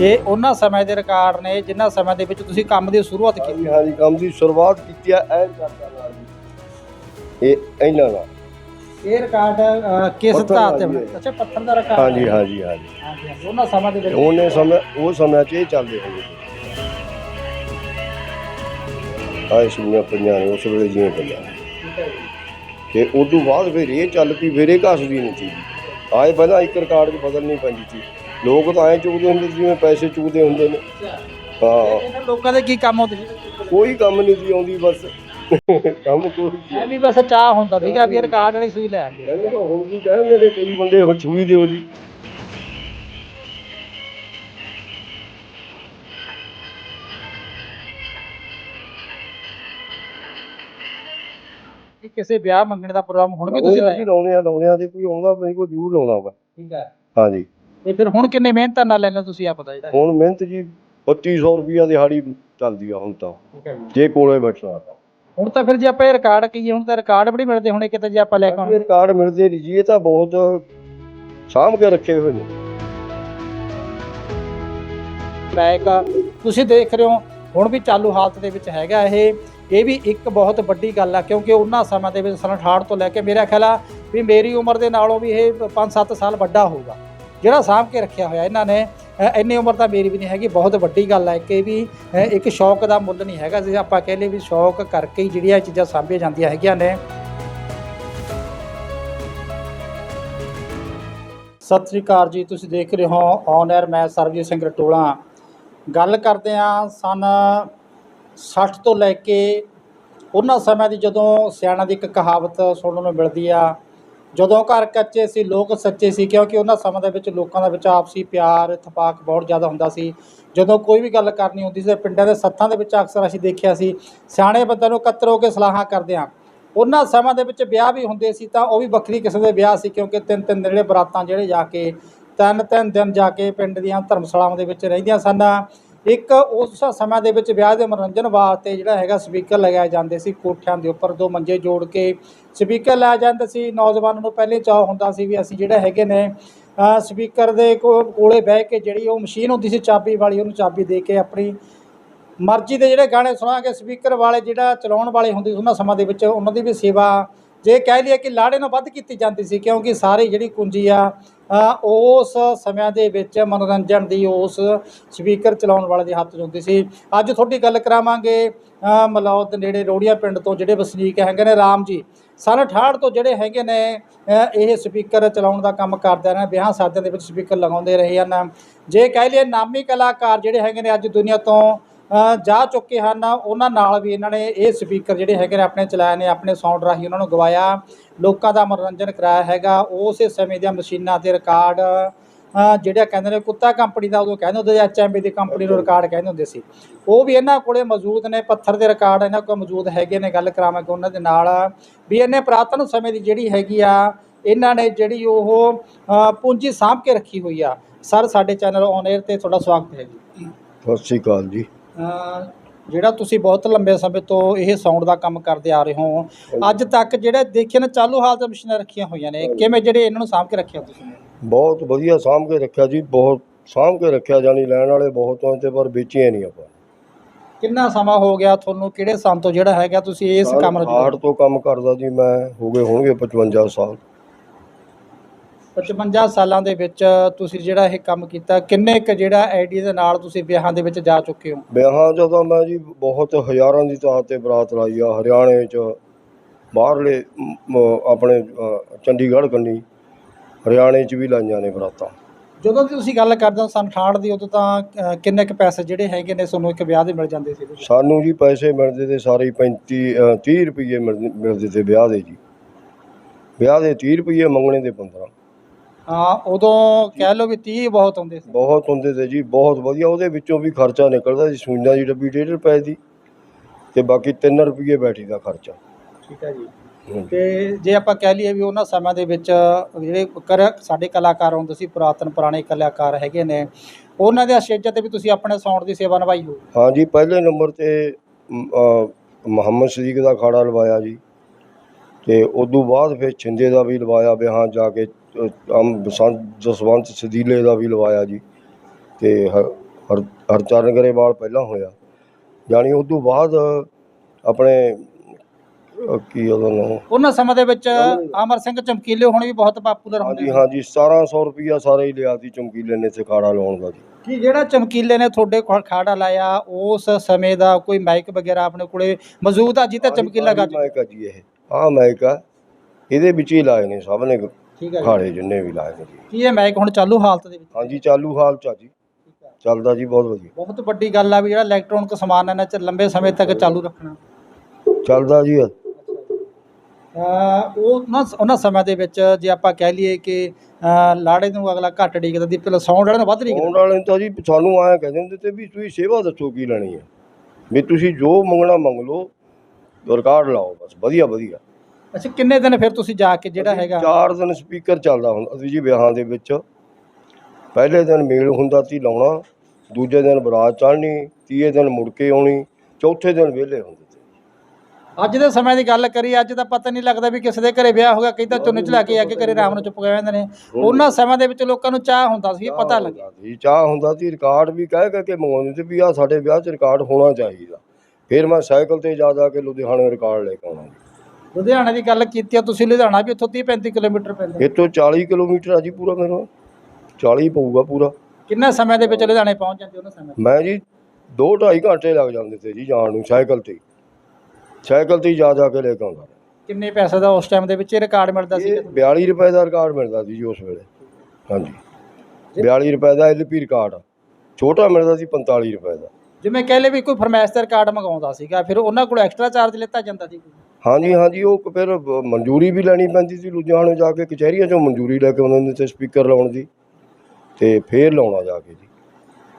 ਇਹ ਉਹਨਾਂ ਸਮੇਂ ਦੇ ਰਿਕਾਰਡ ਨੇ ਜਿਨ੍ਹਾਂ ਸਮੇਂ ਦੇ ਵਿੱਚ ਤੁਸੀਂ ਕੰਮ ਦੀ ਸ਼ੁਰੂਆਤ ਕੀਤੀ ਹਾਂਜੀ ਹਾਂਜੀ ਕੰਮ ਦੀ ਸ਼ੁਰੂਆਤ ਕੀਤੀ ਆ ਐਨ ਕਰਦਾ ਨਾਲ ਜੀ ਇਹ ਇਹਨਾਂ ਦਾ ਇਹ ਰਿਕਾਰਡ ਅ, ਕਿਸ ਪੱਥਰ ਧਾਰ ਤੇ ਦਾ ਬਣਿਆ? ਜੀ। ਅੱਛਾ ਪੱਥਰ ਦਾ ਰਿਕਾਰਡ ਹਾਂਜੀ ਹੈ। ਹਾਂਜੀ ਹਾਂਜੀ ਹਾਂਜੀ ਹਾਂਜੀ, ਉਹਨਾਂ ਸਮੇਂ ਦੇ ਵਿੱਚ ਉਹਨੇ ਸਮੇਂ ਉਹ ਸਮੇਂ 'ਚ ਇਹ ਚੱਲਦੇ ਹੁੰਦੇ ਆਏ ਸੁਣਿਆ ਪੰਜਾਂ ਨੇ ਉਸ ਵੇਲੇ ਜਿਵੇਂ ਪੰਜਾਂ। ਠੀਕ ਹੈ ਜੀ। ਤੇ ਉਦੋਂ ਬਾਅਦ ਫਿਰ ਇਹ ਚੱਲ ਪਈ ਫਿਰ ਇਹ ਘਸਦੀ ਨਹੀਂ ਸੀ ਆਏ ਪਹਿਲਾਂ ਇੱਕ ਰਿਕਾਰਡ 'ਚ ਬਦਲਣੀ ਪੈਂਦੀ ਸੀ ਲੋਕ ਤਾਂ ਐਂ ਚੁਗਦੇ ਹੁੰਦੇ ਸੀ ਜਿਵੇਂ ਪੈਸੇ ਚੁਗਦੇ ਹੁੰਦੇ ਨੇ। ਹਾਂ। ਲੋਕਾਂ ਦੇ ਕੀ ਕੰਮ ਹੁੰਦੇ ਸੀ ਕੋਈ ਕੰਮ ਨਹੀਂ ਸੀ ਆਉਂਦੀ ਬਸ। ਕੰਮ ਕੋਈ ਵੀ ਬਸ ਚਾਹ ਹੁੰਦਾ ਵੀ ਇਹ ਰਿਕਾਰਡ ਵਾਲੀ ਸੂਈ ਲੈ ਆਂਗੇ ਕਹਿੰਦੇ ਤਾਂ ਹੁਣ ਵੀ ਕਹਿੰਦੇ ਨੇ ਕਈ ਬੰਦੇ ਹੁਣ ਛੂਈ ਦਿਓ ਜੀ ਕਿਸੇ ਵਿਆਹ ਮੰਗਣ ਦਾ ਪ੍ਰੋਗਰਾਮ ਹੁਣ ਵੀ ਤੁਸੀਂ ਲਾਇਆ? ਲਾਉਂਦੇ ਆ ਲਾਉਂਦੇ ਆ ਤੇ ਕੋਈ ਆਉਂਦਾ ਨਹੀਂ ਕੋਈ ਜ਼ਰੂਰ ਲਾਉਣਾ ਵਾ। ਠੀਕ ਹੈ ਹਾਂਜੀ। ਤੇ ਫਿਰ ਹੁਣ ਕਿੰਨੇ ਮਿਹਨਤਾਂ ਨਾਲ ਲੈਣਾ ਤੁਸੀਂ ਆ ਪਤਾ ਜਿਹੜਾ ਹੁਣ ਮਿਹਨਤ ਜੀ 2500 ਰੁਪਈਆ ਦਿਹਾੜੀ ਚੱਲਦੀ ਆ ਹੁਣ ਤਾਂ। ਜੀ। ਕੋਲੇ ਬੈਠਣਾ ਤਾਂ। ਹੁਣ ਤਾਂ ਫਿਰ ਜੇ ਆਪਾਂ ਇਹ ਰਿਕਾਰਡ ਕਹੀਏ ਹੁਣ ਤਾਂ ਰਿਕਾਰਡ ਬੜੀ ਮਿਲਦੇ ਹੋਣੇ ਕਿਤੇ ਜੇ ਆਪਾਂ ਲੈ ਕੇ ਇਹ ਆਉਣ। ਰਿਕਾਰਡ ਮਿਲਦੇ ਨਹੀਂ ਜੀ ਇਹ ਤਾਂ ਬਹੁਤ ਸਾਂਭ ਕੇ ਰੱਖੇ ਹੋਏ ਨੇ। ਬੈਕ ਤੁਸੀਂ ਦੇਖ ਰਹੇ ਹੋ ਹੁਣ ਵੀ ਚਾਲੂ ਹਾਲਤ ਦੇ ਵਿੱਚ ਹੈਗਾ ਇਹ। ਇਹ ਵੀ ਇੱਕ ਬਹੁਤ ਵੱਡੀ ਗੱਲ ਆ ਕਿਉਂਕਿ ਉਹਨਾਂ ਸਮੇਂ ਦੇ ਵਿੱਚ ਸਨ 68 ਤੋਂ ਲੈ ਕੇ ਮੇਰਾ ਖਿਆਲ ਆ ਵੀ ਮੇਰੀ ਉਮਰ ਦੇ ਨਾਲੋਂ ਵੀ ਇਹ 5-7 ਸਾਲ ਵੱਡਾ ਹੋਊਗਾ। ਜਿਹੜਾ ਸਾਂਭ ਕੇ ਰੱਖਿਆ ਹੋਇਆ ਇਹਨਾਂ ਨੇ ਇੰਨੀ ਉਮਰ ਤਾਂ ਮੇਰੀ ਵੀ ਨਹੀਂ ਹੈਗੀ, ਬਹੁਤ ਵੱਡੀ ਗੱਲ ਹੈ। ਕਿ ਵੀ ਇੱਕ ਸ਼ੌਕ ਦਾ ਮੁੱਲ ਨਹੀਂ ਹੈਗਾ ਜੇ ਆਪਾਂ ਕਹਿ ਲਈਏ ਵੀ ਸ਼ੌਕ ਕਰਕੇ ਹੀ ਜਿਹੜੀਆਂ ਇਹ ਚੀਜ਼ਾਂ ਸਾਂਭੀਆਂ ਜਾਂਦੀਆਂ ਹੈਗੀਆਂ ਨੇ। ਸਤਿ ਸ੍ਰੀ ਅਕਾਲ ਜੀ, ਤੁਸੀਂ ਦੇਖ ਰਹੇ ਹੋ ਔਨ 에ਅਰ ਮੈਂ ਸਰਬਜੀਤ ਸਿੰਘ ਰਟੋਲਾ। ਗੱਲ ਕਰਦੇ ਹਾਂ ਸਨ 60 ਤੋਂ ਲੈ ਕੇ ਉਹਨਾਂ ਸਮਿਆਂ ਦੀ, ਜਦੋਂ ਸਿਆਣਾ ਦੀ ਇੱਕ ਕਹਾਵਤ ਸੁਣਨ ਨੂੰ ਮਿਲਦੀ ਆ ਜਦੋਂ ਘਰ ਕੱਚੇ ਸੀ, ਲੋਕ ਸੱਚੇ ਸੀ, ਕਿਉਂਕਿ ਉਹਨਾਂ ਸਮੇਂ ਦੇ ਵਿੱਚ ਲੋਕਾਂ ਦੇ ਵਿੱਚ ਆਪਸੀ ਪਿਆਰ ਇਤਫਾਕ ਬਹੁਤ ਜ਼ਿਆਦਾ ਹੁੰਦਾ ਸੀ। ਜਦੋਂ ਕੋਈ ਵੀ ਗੱਲ ਕਰਨੀ ਹੁੰਦੀ ਸੀ, ਪਿੰਡਾਂ ਦੇ ਸੱਥਾਂ ਦੇ ਵਿੱਚ ਅਕਸਰ ਅਸੀਂ ਦੇਖਿਆ ਸੀ, ਸਿਆਣੇ ਬੰਦਿਆਂ ਨੂੰ ਇਕੱਤਰ ਹੋ ਕੇ ਸਲਾਹਾਂ ਕਰਦੇ ਹਾਂ। ਉਹਨਾਂ ਸਮਾਂ ਦੇ ਵਿੱਚ ਵਿਆਹ ਵੀ ਹੁੰਦੇ ਸੀ, ਤਾਂ ਉਹ ਵੀ ਵੱਖਰੀ ਕਿਸਮ ਦੇ ਵਿਆਹ ਸੀ, ਕਿਉਂਕਿ ਤਿੰਨ ਤਿੰਨ ਦਿਨ ਜਿਹੜੇ ਬਰਾਤਾਂ ਜਿਹੜੇ ਜਾ ਕੇ, ਤਿੰਨ ਤਿੰਨ ਦਿਨ ਜਾ ਕੇ ਪਿੰਡ ਦੀਆਂ ਧਰਮਸ਼ਾਲਾਵਾਂ ਦੇ ਵਿੱਚ ਰਹਿੰਦੀਆਂ ਸਨ। ਇੱਕ ਉਸ ਸਮੇਂ ਦੇ ਵਿੱਚ ਵਿਆਹ ਦੇ ਮਨੋਰੰਜਨ ਵਾਸਤੇ ਜਿਹੜਾ ਹੈਗਾ ਸਪੀਕਰ ਲਗਾਏ ਜਾਂਦੇ ਸੀ ਕੋਠਿਆਂ ਦੇ ਉੱਪਰ, ਦੋ ਮੰਜੇ ਜੋੜ ਕੇ ਸਪੀਕਰ ਲਾਇਆ ਜਾਂਦੇ ਸੀ। ਨੌਜਵਾਨਾਂ ਨੂੰ ਪਹਿਲੇ ਚਾਹ ਹੁੰਦਾ ਸੀ ਵੀ ਅਸੀਂ ਜਿਹੜਾ ਹੈਗੇ ਨੇ ਸਪੀਕਰ ਦੇ ਕੋਲੇ ਬਹਿ ਕੇ ਜਿਹੜੀ ਉਹ ਮਸ਼ੀਨ ਹੁੰਦੀ ਸੀ ਚਾਬੀ ਵਾਲੀ, ਉਹਨੂੰ ਚਾਬੀ ਦੇ ਕੇ ਆਪਣੀ ਮਰਜ਼ੀ ਦੇ ਜਿਹੜੇ ਗਾਣੇ ਸੁਣਾਂਗੇ ਸਪੀਕਰ ਵਾਲੇ ਜਿਹੜਾ ਚਲਾਉਣ ਵਾਲੇ ਹੁੰਦੇ ਸੀ ਉਹਨਾਂ ਸਮਾਂ ਦੇ ਵਿੱਚ ਉਹਨਾਂ ਦੀ ਵੀ ਸੇਵਾ ਜੇ ਕਹਿ ਲਈਏ ਕਿ ਲਾੜੇ ਨੂੰ ਵੱਧ ਕੀਤੀ ਜਾਂਦੀ ਸੀ, ਕਿਉਂਕਿ ਸਾਰੀ ਜਿਹੜੀ ਕੁੰਜੀ ਆ ਉਸ ਸਮਿਆਂ ਦੇ ਵਿੱਚ ਮਨੋਰੰਜਨ ਦੀ ਉਸ ਸਪੀਕਰ ਚਲਾਉਣ ਵਾਲੇ ਦੇ ਹੱਥ 'ਚ ਹੁੰਦੀ ਸੀ। ਅੱਜ ਤੁਹਾਡੀ ਗੱਲ ਕਰਾਵਾਂਗੇ ਮਲੌਦ ਨੇੜੇ ਰੋੜੀਆਂ ਪਿੰਡ ਤੋਂ ਜਿਹੜੇ ਵਸਨੀਕ ਹੈਗੇ ਨੇ, ਰਾਮ ਜੀ। ਸਨ 68 ਤੋਂ ਜਿਹੜੇ ਹੈਗੇ ਨੇ ਇਹ ਸਪੀਕਰ ਚਲਾਉਣ ਦਾ ਕੰਮ ਕਰਦੇ ਨੇ, ਵਿਆਹ ਸਾਦਿਆਂ ਦੇ ਵਿੱਚ ਸਪੀਕਰ ਲਗਾਉਂਦੇ ਰਹੇ ਹਨ। ਜੇ ਕਹਿ ਲਈਏ ਨਾਮੀ ਕਲਾਕਾਰ ਜਿਹੜੇ ਹੈਗੇ ਨੇ, ਅੱਜ ਦੁਨੀਆ ਤੋਂ ਜਾ ਚੁੱਕੇ ਹਨ। ਉਹਨਾਂ ਨਾਲ ਵੀ ਇਹਨਾਂ ਨੇ ਇਹ ਸਪੀਕਰ ਜਿਹੜੇ ਹੈਗੇ ਨੇ ਆਪਣੇ ਚਲਾਏ ਨੇ, ਆਪਣੇ ਸਾਊਂਡ ਰਾਹੀਂ ਉਹਨਾਂ ਨੂੰ ਗਵਾਇਆ। ਲੋਕਾਂ ਦਾ ਮਨੋਰੰਜਨ ਕਰਾਇਆ ਹੈਗਾ। ਉਸੇ ਸਮੇਂ ਦੀਆਂ ਮਸ਼ੀਨਾਂ ਤੇ ਰਿਕਾਰਡ ਜਿਹੜਾ ਕਹਿੰਦੇ ਨੇ ਕੁੱਤਾ ਕੰਪਨੀ ਦਾ, ਉਦੋਂ ਕਹਿੰਦੇ ਹੁੰਦੇ ਐਚਐਮਬੀ ਦੀ ਕੰਪਨੀ ਨੂੰ ਰਿਕਾਰਡ ਕਹਿੰਦੇ ਹੁੰਦੇ ਸੀ। ਉਹ ਵੀ ਇਹਨਾਂ ਕੋਲੇ ਮੌਜੂਦ ਨੇ, ਪੱਥਰ ਦੇ ਰਿਕਾਰਡ ਇਹਨਾਂ ਕੋਲ ਮੌਜੂਦ ਹੈਗੇ ਨੇ, ਗੱਲ ਕਰਾਵਾਂਗੇ ਉਹਨਾਂ ਦੇ ਨਾਲ। ਵੀ ਇਹਨੇ ਪੁਰਾਤਨ ਸਮੇਂ ਦੀ ਜਿਹੜੀ ਹੈਗੀ ਆ, ਇਹਨਾਂ ਨੇ ਜਿਹੜੀ ਉਹ ਪੂੰਜੀ ਸਾਂਭ ਕੇ ਰੱਖੀ ਹੋਈ ਆ। ਸਰ ਸਾਡੇ ਚੈਨਲ ਔਨ 에ਅਰ ਤੇ ਤੁਹਾਡਾ ਸਵਾਗਤ ਹੈ ਜੀ। ਸਤਿ ਸ਼੍ਰੀ ਅਕਾਲ ਜੀ। ਜਿਹੜਾ ਤੁਸੀਂ ਬਹੁਤ ਲੰਬੇ ਸਮੇਂ ਤੋਂ ਇਹ ਸਾਊਂਡ ਦਾ ਕੰਮ ਕਰਦੇ ਆ ਰਹੇ ਹੋ ਅੱਜ ਤੱਕ ਜਿਹੜੇ ਦੇਖੇ ਨੇ ਚਾਲੂ ਹਾਲਤ ਮਸ਼ੀਨਾਂ ਰੱਖੀਆਂ ਹੋਈਆਂ ਨੇ ਕਿਵੇਂ ਜਿਹੜੇ ਇਹਨਾਂ ਨੂੰ ਸਾਂਭ ਕੇ ਰੱਖਿਆ ਤੁਸੀਂ? ਬਹੁਤ ਵਧੀਆ ਸਾਂਭ ਕੇ ਰੱਖਿਆ ਜੀ ਬਹੁਤ ਸਾਂਭ ਕੇ ਰੱਖਿਆ ਜਾਣੀ ਲੈਣ ਵਾਲੇ ਬਹੁਤ ਹੋਏ ਤੇ ਪਰ ਵੇਚੀਆਂ ਨਹੀਂ ਆਪਾਂ। ਕਿੰਨਾ ਸਮਾਂ ਹੋ ਗਿਆ ਤੁਹਾਨੂੰ ਕਿਹੜੇ ਸੰਨ ਤੋਂ ਜਿਹੜਾ ਹੈਗਾ ਤੁਸੀਂ ਇਸ ਕੰਮ ਨੂੰ ਹਾਰਟ ਤੋਂ ਕੰਮ ਕਰਦਾ ਜੀ ਮੈਂ ਹੋ ਗਏ ਹੋਣਗੇ 55 ਸਾਲ। 55 ਸਾਲਾਂ ਦੇ ਵਿੱਚ ਤੁਸੀਂ ਜਿਹੜਾ ਇਹ ਕੰਮ ਕੀਤਾ ਕਿੰਨੇ ਕ ਜਿਹੜਾ ਆਈਡੀ ਦੇ ਨਾਲ ਤੁਸੀਂ ਵਿਆਹਾਂ ਦੇ ਵਿੱਚ ਜਾ ਚੁੱਕੇ ਹੋ? ਵਿਆਹਾਂ ਜਦੋਂ ਮੈਂ ਜੀ ਬਹੁਤ ਹਜ਼ਾਰਾਂ ਦੀ ਤਾਦਾਦ ਤੇ ਬਰਾਤ ਲਾਈ ਆ ਹਰਿਆਣੇ ਚ ਬਾਹਰਲੇ ਮ, ਆਪਣੇ ਅ, ਚੰਡੀਗੜ੍ਹ ਕੰਨੀ ਹਰਿਆਣੇ ਚ ਵੀ ਲਾਈਆਂ ਨੇ ਬਰਾਤਾਂ। ਜਦੋਂ ਦੀ ਤੁਸੀਂ ਗੱਲ ਕਰਦੇ ਹੋ ਸੰਨ 68 ਦੀ ਉਦੋਂ ਤਾਂ ਕਿੰਨੇ ਕ ਪੈਸੇ ਜਿਹੜੇ ਹੈਗੇ ਨੇ ਤੁਹਾਨੂੰ ਇੱਕ ਵਿਆਹ ਦੇ ਮਿਲ ਜਾਂਦੇ ਸੀ? ਸਾਨੂੰ ਜੀ ਪੈਸੇ ਮਿਲਦੇ ਤੇ ਸਾਰੇ ਹੀ 35 ਅ, 30 ਰੁਪਏ ਮਿਲਦੇ ਮਿਲਦੇ ਤੇ ਵਿਆਹ ਦੇ ਜੀ। ਵਿਆਹ ਦੇ 30 ਰੁਪਏ ਮੰਗਣੇ ਦੇ 15 ਹਾਂ ਉਦੋਂ ਕਹਿ ਲਓ ਵੀ 30 ਬਹੁਤ ਹੁੰਦੇ ਸੀ। ਬਹੁਤ ਹੁੰਦੇ ਤੇ ਜੀ ਬਹੁਤ ਵਧੀਆ। ਉਹਦੇ ਵਿੱਚੋਂ ਵੀ ਖਰਚਾ ਨਿਕਲਦਾ ਸੀ ਸੂਈਆਂ ਦੀ ਡੱਬੀ 1.5 ਰੁਪਏ ਦੀ ਤੇ ਬਾਕੀ 3 ਰੁਪਏ ਬੈਠੀ ਦਾ ਖਰਚਾ। ਠੀਕ ਹੈ ਜੀ। ਹਾਂਜੀ। ਤੇ ਜੇ ਆਪਾਂ ਕਹਿ ਲਈਏ ਵੀ ਉਹਨਾਂ ਸਮਿਆਂ ਦੇ ਵਿੱਚ ਜਿਹੜੇ ਕਰ ਸਾਡੇ ਕਲਾਕਾਰ ਹੁੰਦੇ ਸੀ ਪੁਰਾਤਨ ਪੁਰਾਣੇ ਕਲਾਕਾਰ ਹੈਗੇ ਨੇ ਉਹਨਾਂ ਦੇ ਸਟੇਜਾਂ ਤੇ ਵੀ ਤੁਸੀਂ ਆਪਣੇ ਸਾਊਂਡ ਦੀ ਸੇਵਾ ਨਿਭਾਈ ਹੋ ਹਾਂਜੀ ਪਹਿਲੇ ਨੰਬਰ ਤੇ ਮ, ਅ, ਮੁਹੰਮਦ ਸਦੀਕ ਦਾ ਅਖਾੜਾ ਲਵਾਇਆ ਜੀ। ਤੇ ਉਦੋਂ ਬਾਅਦ ਫਿਰ ਛਿੰਦੇ ਦਾ ਵੀ ਲਵਾਇਆ ਵਿਆਹਾਂ ਜਾ ਕੇ ਅਮ ਬਸੰਤ ਜਸਵੰਤ ਸਦੀਲੇ ਦਾ ਵੀ ਲਵਾਇਆ ਜੀ ਤੇ ਹ- ਹਰ ਹਰਚਰਨ ਗਰੇਵਾਲ ਪਹਿਲਾਂ ਹੋਇਆ। ਜਾਣੀ ਉਸ ਤੋਂ ਬਾਅਦ ਆਪਣੇ ਅਹ ਕੀ ਉਹਦਾ ਨਾਮ? ਉਹਨਾਂ ਸਮੇਂ ਦੇ ਵਿੱਚ ਅਮਰ ਸਿੰਘ ਚਮਕੀਲੇ ਹੁਣ ਵੀ ਬਹੁਤ ਪਪੂਲਰ ਹੁੰਦੇ ਹਾਂਜੀ ਹਾਂਜੀ 1700 ਰੁਪਿਆ ਸਾਰੇ ਹੀ ਲਿਆ ਸੀ ਚਮਕੀਲੇ ਨੇ ਸਿਖਾੜਾ ਲਾਉਣ ਦਾ ਜੀ। ਕੀ ਜਿਹੜਾ ਚਮਕੀਲੇ ਨੇ ਤੁਹਾਡੇ ਕੋਲ ਖਾੜਾ ਲਾਇਆ ਉਸ ਸਮੇਂ ਦਾ ਕੋਈ ਮਾਈਕ ਵਗੈਰਾ ਆਪਣੇ ਕੋਲੇ ਮੌਜੂਦ ਆ ਜਿੱਤੇ ਚਮਕੀਲਾ ਗੱਜ ਮਾਇਕ ਆ ਜੀ ਇਹ। ਆਹ ਮਾਇਕ ਆ ਇਹਦੇ ਵਿੱਚ ਹੀ ਲਾਏ ਨੇ ਸਭ ਨੇ। ਠੀਕ ਹੈ ਜੀ। ਖਾੜੇ ਜਿੰਨੇ ਵੀ ਲਾਏ ਨੇ ਜੀ। ਕੀ ਇਹ ਮਾਈਕ ਹੁਣ ਚਾਲੂ ਹਾਲਤ ਦੇ ਵਿੱਚ? ਹਾਂਜੀ ਚਾਲੂ ਹਾਲ ਚ ਆ ਜੀ। ਚੱਲਦਾ ਜੀ ਬਹੁਤ ਵਧੀਆ। ਬਹੁਤ ਵੱਡੀ ਗੱਲ ਆ ਵੀ ਜਿਹੜਾ ਇਲੈਕਟ੍ਰੋਨਿਕ ਸਮਾਨ ਇਹਨਾਂ ਚ ਲੰਬੇ ਸਮੇਂ ਤੱਕ ਚਾਲੂ ਰੱਖਣਾ। ਚੱਲਦਾ ਜੀ ਅਹ ਉਹ ਨਾ ਉਹਨਾਂ ਸਮੇਂ ਦੇ ਵਿੱਚ ਜੇ ਆਪਾਂ ਕਹਿ ਲਈਏ ਕਿ ਅਹ ਲਾੜੇ ਨੂੰ ਅਗਲਾ ਘੱਟ ਡੀਕਦਾ ਦੀ ਪਹਿਲਾਂ ਸਾਊਂਡ ਵਾਲੇ ਨੂੰ ਵੱਧ ਡੀਕਦਾ ਆਉਣ ਵਾਲੇ ਨੂੰ ਤਾਂ ਜੀ ਸਾਨੂੰ ਆਇਆ ਕਹਿੰਦੇ ਹੁੰਦੇ ਤੇ ਵੀ ਤੁਸੀਂ ਸੇਵਾ ਦੱਸੋ ਕੀ ਲੈਣੀ ਹੈ ਵੀ ਤੁਸੀਂ ਜੋ ਮੰਗਣਾ ਮੰਗ ਲਓ ਰਿਕਾਰਡ ਲਾਓ ਬਸ ਵਧੀਆ ਵਧੀਆ। ਅੱਛਾ ਕਿੰਨੇ ਦਿਨ ਫਿਰ ਤੁਸੀਂ ਜਾ ਕੇ ਜਿਹੜਾ ਹੈਗਾ? ਚਾਰ ਦਿਨ ਸਪੀਕਰ ਚੱਲਦਾ ਹੁੰਦਾ ਸੀ ਜੀ ਵਿਆਹਾਂ ਦੇ ਵਿੱਚ। ਪਹਿਲੇ ਦਿਨ ਮੇਲ ਹੁੰਦਾ ਸੀ ਲਾਉਣਾ ਦੂਜੇ ਦਿਨ ਬਰਾਤ ਚੜ੍ਹਨੀ ਤੀਏ ਦਿਨ ਮੁੜ ਕੇ ਆਉਣੀ ਚੌਥੇ ਦਿਨ ਵਿਹਲੇ ਹੁੰਦੇ ਸੀ। ਅੱਜ ਦੇ ਸਮੇਂ ਦੀ ਗੱਲ ਕਰੀ ਅੱਜ ਤਾਂ ਪਤਾ ਨਹੀਂ ਲੱਗਦਾ ਵੀ ਕਿਸੇ ਦੇ ਘਰੇ ਵਿਆਹ ਹੋ ਗਿਆ ਕਈ ਤਾਂ ਚੁੰਨੀ ਚਲਾ ਕੇ ਆ ਕੇ ਘਰੇ ਆਰਾਮ ਨਾਲ ਚੁੱਪ ਗਏ ਜਾਂਦੇ ਨੇ। ਉਹਨਾਂ ਸਮੇਂ ਦੇ ਵਿੱਚ ਲੋਕਾਂ ਨੂੰ ਚਾਹ ਹੁੰਦਾ ਸੀ ਇਹ ਪਤਾ ਲੱਗੇ। ਸੀ ਚਾਹ ਹੁੰਦਾ ਸੀ ਰਿਕਾਰਡ ਵੀ ਕਹਿ ਕਹਿ ਕੇ ਮੰਗਵਾਉਂਦੇ ਸੀ ਵੀ ਆ ਸਾਡੇ ਵਿਆਹ 'ਚ ਰਿਕਾਰਡ ਹੋਣਾ ਚਾਹੀਦਾ। ਫਿਰ ਮੈਂ ਸਾਈਕਲ ਤੇ ਜਾ ਜਾ ਕੇ ਲੁਧਿਆਣੇ ਰਿਕਾਰਡ ਲੈ ਕੇ ਆਉਣਾ। ਜੀ ਲੁਧਿਆਣਾ ਦੀ ਗੱਲ ਕੀਤੀ ਆ ਤੁਸੀਂ ਲੁਧਿਆਣਾ ਵੀ ਉੱਥੋਂ 30 35 ਕਿਲੋਮੀਟਰ ਪੈਂਦਾ ਤੋਂ 40 ਕਿਲੋਮੀਟਰ ਆ ਜੀ ਪੂਰਾ ਮੇਰਾ। 40 ਪਊਗਾ ਪੂਰਾ। ਕਿੰਨੇ ਸਮੇਂ ਦੇ ਵਿੱਚ ਲੁਧਿਆਣੇ ਪਹੁੰਚ ਜਾਂਦੇ ਉਹਨਾਂ ਸਮੇਂ? ਮੈਂ ਜੀ 2.5 ਘੰਟੇ ਲੱਗ ਜਾਂਦੇ ਤੇ ਜੀ ਜਾਣ ਨੂੰ ਸਾਈਕਲ ਤੇ। ਸਾਈਕਲ ਤੇ ਜਾ ਜਾ ਕੇ ਲੈ ਕੇ ਆਉਂਦਾ। ਕਿੰਨੇ ਪੈਸੇ ਦਾ ਉਸ ਟਾਈਮ ਦੇ ਵਿੱਚ ਇਹ ਰਿਕਾਰਡ ਮਿਲਦਾ ਸੀ ਇਹ 42 ਰੁਪਏ ਦਾ ਰਿਕਾਰਡ ਮਿਲਦਾ ਸੀ ਜੀ ਉਸ ਵੇਲੇ। ਹਾਂਜੀ। 42 ਰੁਪਏ ਦਾ ਐਲਪੀ ਰਿਕਾਰਡ ਛੋਟਾ ਮਿਲਦਾ ਸੀ 45 ਰੁਪਏ ਦਾ। ਜਿਵੇਂ ਕਹਿ ਲਏ ਵੀ ਕੋਈ ਫਰਮਾਇਸ਼ ਦਾ ਰਿਕਾਰਡ ਮੰਗਾਉਂਦਾ ਸੀਗਾ ਫਿਰ ਉਹਨਾਂ ਕੋਲ ਐਕਸਟਰਾ ਚਾਰਜ ਲਿੱਤਾ ਜਾਂਦਾ ਸੀ ਹਾਂਜੀ ਹਾਂਜੀ ਉਹ ਫਿਰ ਮਨਜ਼ੂਰੀ ਵੀ ਲੈਣੀ ਪੈਂਦੀ ਸੀ ਲੁਧਿਆਣੇ ਜਾ ਕੇ ਕਚਹਿਰੀਆਂ 'ਚੋਂ ਮਨਜ਼ੂਰੀ ਲੈ ਕੇ ਆਉਂਦੇ ਹੁੰਦੇ ਤੇ ਸਪੀਕਰ ਲਾਉਣ ਦੀ ਤੇ ਫੇਰ ਲਾਉਣਾ ਜਾ ਕੇ ਜੀ।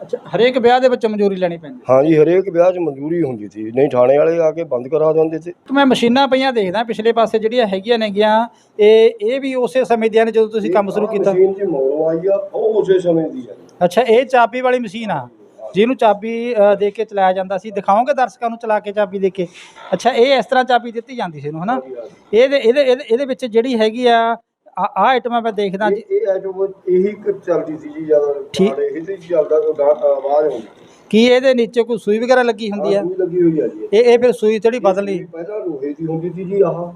ਅੱਛਾ ਹਰੇਕ ਵਿਆਹ ਦੇ ਵਿੱਚ ਮਨਜ਼ੂਰੀ ਲੈਣੀ ਪੈਂਦੀ? ਹਾਂਜੀ ਹਰੇਕ ਵਿਆਹ 'ਚ ਮਨਜ਼ੂਰੀ ਹੁੰਦੀ ਸੀ। ਨਹੀਂ ਥਾਣੇ ਵਾਲੇ ਆ ਕੇ ਬੰਦ ਕਰਾ ਦਿੰਦੇ ਸੀ। ਤੇ ਮੈਂ ਮਸ਼ੀਨਾਂ ਪਈਆਂ ਦੇਖਦਾ ਪਿਛਲੇ ਪਾਸੇ ਜਿਹੜੀਆਂ ਹੈਗੀਆਂ ਨੇਗੀਆਂ ਇਹ ਇਹ ਵੀ ਉਸੇ ਸਮੇਂ ਦੀਆਂ ਨੇ ਜਦੋਂ ਤੁਸੀਂ ਕੰਮ ਸ਼ੁਰੂ ਕੀਤਾ? ਮਸ਼ੀਨ 'ਚ ਮੋੜੋ ਆਈ ਆ ਉਹ ਉਸੇ ਸਮੇਂ ਦੀ ਆ। ਅੱਛਾ ਇਹ ਚਾਬੀ ਵਾਲੀ ਮਸ਼ੀਨ ਆ? ਜਿਹਨੂੰ ਚਾਬੀ ਅ, ਦੇ ਕੇ ਚਲਾਇਆ ਜਾਂਦਾ ਸੀ। ਦਿਖਾਓਗੇ ਦਰਸ਼ਕਾਂ ਨੂੰ ਚਲਾ ਕੇ ਚਾਬੀ ਦੇ ਕੇ? ਅੱਛਾ ਇਹ ਇਸ ਤਰ੍ਹਾਂ ਚਾਬੀ ਦਿੱਤੀ ਜਾਂਦੀ ਸੀ ਇਹਨੂੰ ਹਨਾ? ਇਹਦੇ ਇਹਦੇ ਇਹਦੇ ਇਹਦੇ ਵਿੱਚ ਜਿਹੜੀ ਹੈਗੀ ਆ ਆ ਆਈਟਮਾਂ ਮੈਂ ਦੇਖਦਾ ਜੀ। ਇਹ ਇਹ ਇਹੀ ਇੱਕ ਚੱਲਦੀ ਸੀ ਜੀ ਜ਼ਿਆਦਾ। ਠੀਕ। ਰਿਕਾਰਡ ਇਹੀ ਤੇ ਚੱਲਦਾ ਕੋਈ ਗਾ- ਆਵਾਜ਼ ਹੁੰਦੀ ਕੀ ਇਹਦੇ ਨੀਚੇ ਕੋਈ ਸੂਈ ਵਗੈਰਾ ਲੱਗੀ ਹੁੰਦੀ ਆ? ਸੂਈ ਲੱਗੀ ਹੋਈ ਆ ਜੀ। ਇਹ ਇਹ ਫਿਰ ਸੂਈ ਜਿਹੜੀ ਬਦਲੀ। ਪਹਿਲਾਂ ਲੋਹੇ ਦੀ ਹੁੰਦੀ ਸੀ ਜੀ ਆਹ।